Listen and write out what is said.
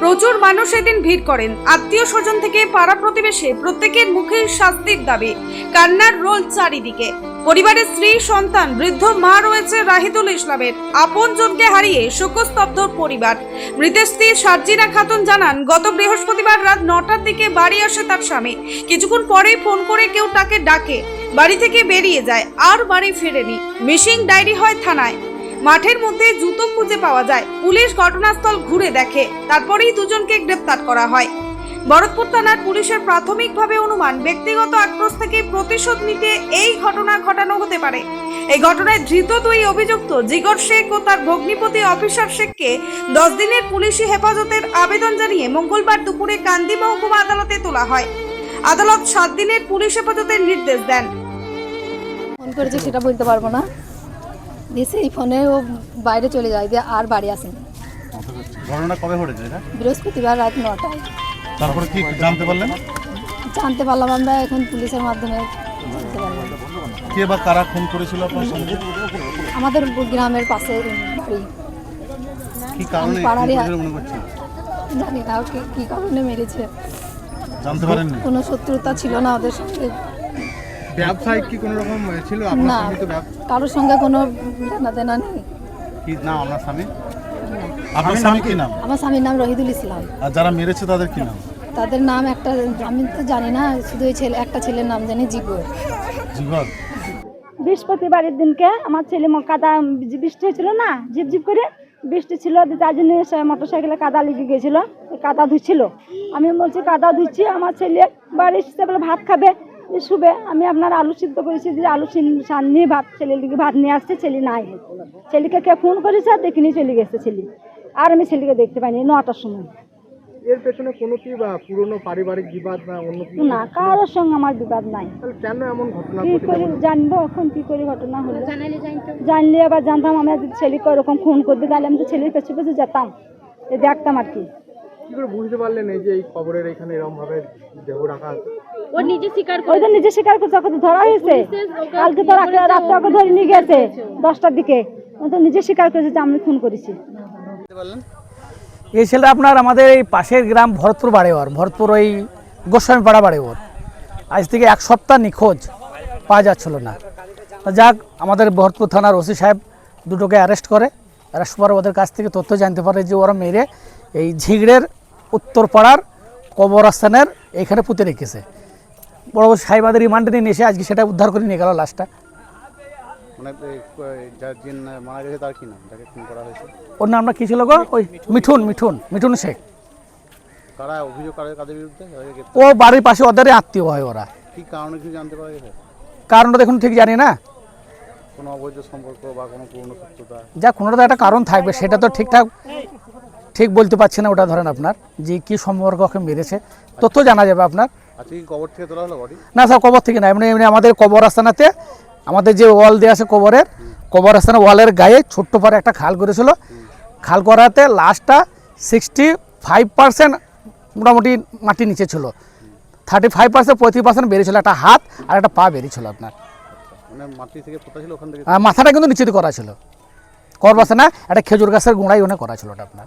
প্রচুর মানুষ এদিন ভিড় করেন। আত্মীয় স্বজন থেকে পাড়া প্রতিবেশে প্রত্যেকের মুখে শাস্তির দাবি। কান্নার রোল চারিদিকে। পরিবারের স্ত্রী, সন্তান, বৃদ্ধ, মা রয়েছে রাহিদুল ইসলামের। আপন জনকে হারিয়ে শোকস্তব্ধ পরিবার। মৃতের স্ত্রী সার্জিনা খাতুন জানান, গত বৃহস্পতিবার রাত নটার দিকে বাড়ি আসে তার স্বামী। কিছুক্ষণ পরেই ফোন করে কেউ তাকে ডাকে। বাড়ি থেকে বেরিয়ে যায়, আর বাড়ি ফেরেনি। মিসিং ডায়েরি হয় থানায়। মাঠের মধ্যে জুতো খুঁজে পাওয়া যায়। পুলিশ ঘটনাস্থল ঘুরে দেখে। তারপরেই দুজনকে গ্রেপ্তার করা হয়। ভরতপুর থানার পুলিশের প্রাথমিকভাবে অনুমান ব্যক্তিগত আক্রোশ থেকে প্রতিশোধ নিতে এই ঘটনা ঘটানো হতে পারে। এই ঘটনায় ধৃত দুই অভিযুক্ত জিগর শেখ ও তার ভগ্নিপতি অফিসার শেখকে দশ দিনের পুলিশি হেফাজতের আবেদন জানিয়ে মঙ্গলবার দুপুরে কান্দি মহকুমা আদালতে তোলা হয়। আদালত সাত দিনের পুলিশ হেফাজতের নির্দেশ দেন। ফোন করেছে সেটা বলতে পারব না। দিয়ে সেই ফোনে ও বাইরে চলে যায় দিয়ে আর বাড়ি আসেনি। ঘটনা কবে ঘটেছে বৃহস্পতিবার রাত নটায়। তারপরে কি জানতে পারলেন? জানতে পারলাম আমরা এখন পুলিশের মাধ্যমে জানতে পারলাম। কে বা কারা ফোন করেছিল আপনার সঙ্গে? আমাদের গ্রামের পাশে বাড়ি। কি কারণে পাড়ারই মনে করছেন? জানি না ওকে কী কারণে মেরেছে। জানতে পারেননি? কোনো শত্রুতা ছিল না ওদের সঙ্গে। ব্যবসায়িক কি কোনো রকম ছিল? আপনার না তো কারোর সঙ্গে কোনো লেনা দেনা নেই। কি নাম আপনার স্বামী আপনার স্বামী কি নাম? আমার স্বামীর নাম রহিদুল ইসলাম। আর যারা মেরেছে তাদের কি নাম? তাদের নাম একটা আমি তো জানি না শুধু ওই ছেলে একটা ছেলের নাম জানি জিগর। জীবন বৃহস্পতিবারের দিনকে আমার ছেলে কাদা বৃষ্টি হয়েছিল না ঝিপঝিপ করে বৃষ্টি ছিল তার জন্য মোটর সাইকেলে কাদা লেগে গেছিল কাদা ধুচ্ছিল। আমি বলছি কাদা ধুচ্ছি আমার ছেলে বাড়ি এসে বলে ভাত খাবে শুবে আমি আপনার আলু সিদ্ধ করেছি যে আলু সিন- নিয়ে ভাত ছেলের দিকে ভাত নিয়ে আসছে ছেলে নাই। ছেলেকে কে ফোন করেছে আর দেখিনি চলে গেছে ছেলে। আর আমি ছেলেকে দেখতে পাইনি নটার সময়। এর পেছনে কোনো কি পুরনো পারিবারিক বিবাদ বা অন্য কিছু? না কারোর সঙ্গে আমার বিবাদ নাই। তাহলে কেন এমন ঘটনা কি করে জানব এখন কি করে ঘটনা হলো? জানলে আবার জানতাম আমি যদি ছেলেকে ওরকম ফোন করতে তাহলে আমি তো ছেলের পেছনে পেছনে যেতাম। এ দেখতাম আর কি। কি করে বুঝতে পারলেন এই যে এই খবরের এখানে এরকম ভাবে দেহ রাখা আছে? ওই তো নিজে স্বীকার করছে ওকে ধরা হয়েছে। কালকে তো রাতে রাত্রে ওকে ধরে নিয়ে গেছে দশটার দিকে। ও তো নিজে স্বীকার করেছে যে আমি ফোন করেছি। এই ছেলেটা আপনার আমাদের এই পাশের গ্রাম ভরতপুর বাড়িওয়ার ভরতপুর ওই গোস্বামী পাড়া বাড়িওয়ার আজ থেকে এক সপ্তাহ নিখোঁজ পাওয়া যাচ্ছিল না। যাক আমাদের ভরতপুর থানার ওসি সাহেব দুটোকে অ্যারেস্ট করে। অ্যারেস্ট করে ওদের কাছ থেকে তথ্য জানতে পারে যে ওরা মেরে এই ঝিগড়ের উত্তরপাড়ার কবরস্থানের এইখানে পুঁতে রেখেছে। বড় বড় সাহেবাদের রিমান্ডে নিয়ে এসে আজকে সেটা উদ্ধার করে নিয়ে গেল লাশটা। মানে ওর নামটা কী ছিল গো? ওই মিঠুন মিঠুন মিঠুন শেখ। ও বাড়ির পাশে ওদেরই আত্মীয় হয় ওরা। কারণটা দেখুন ঠিক জানি না। কোনো অবৈধ সম্পর্ক বা কোনো যা কোনোটা একটা কারণ থাকবে সেটা তো ঠিকঠাক ঠিক বলতে পারছি না ওটা ধরেন আপনার যে কি সম্পর্ক ওকে মেরেছে তথ্য জানা যাবে আপনার। বডি না স্যার কবর থেকে না এমনি এমনি আমাদের কবর আস্তানাতে আমাদের যে ওয়াল দেওয়া আছে কবরের কবর আস্তানা ওয়ালের গায়ে ছোট্ট পারে একটা খাল করেছিল। খাল করাতে লাস্টটা সিক্সটি ফাইভ পার্সেন্ট মোটামুটি মাটি নিচে ছিল। থার্টি ফাইভ পার্সেন্ট পঁয়ত্রিশ পার্সেন্ট বেরিয়েছিল একটা হাত আর একটা পা বেরিয়েছিল আপনার। মানে মাথাটা কিন্তু নিচে করা ছিল। করবাসে না একটা খেজুর গাছের গোড়ায় ওনে করা ছিল ওটা আপনার।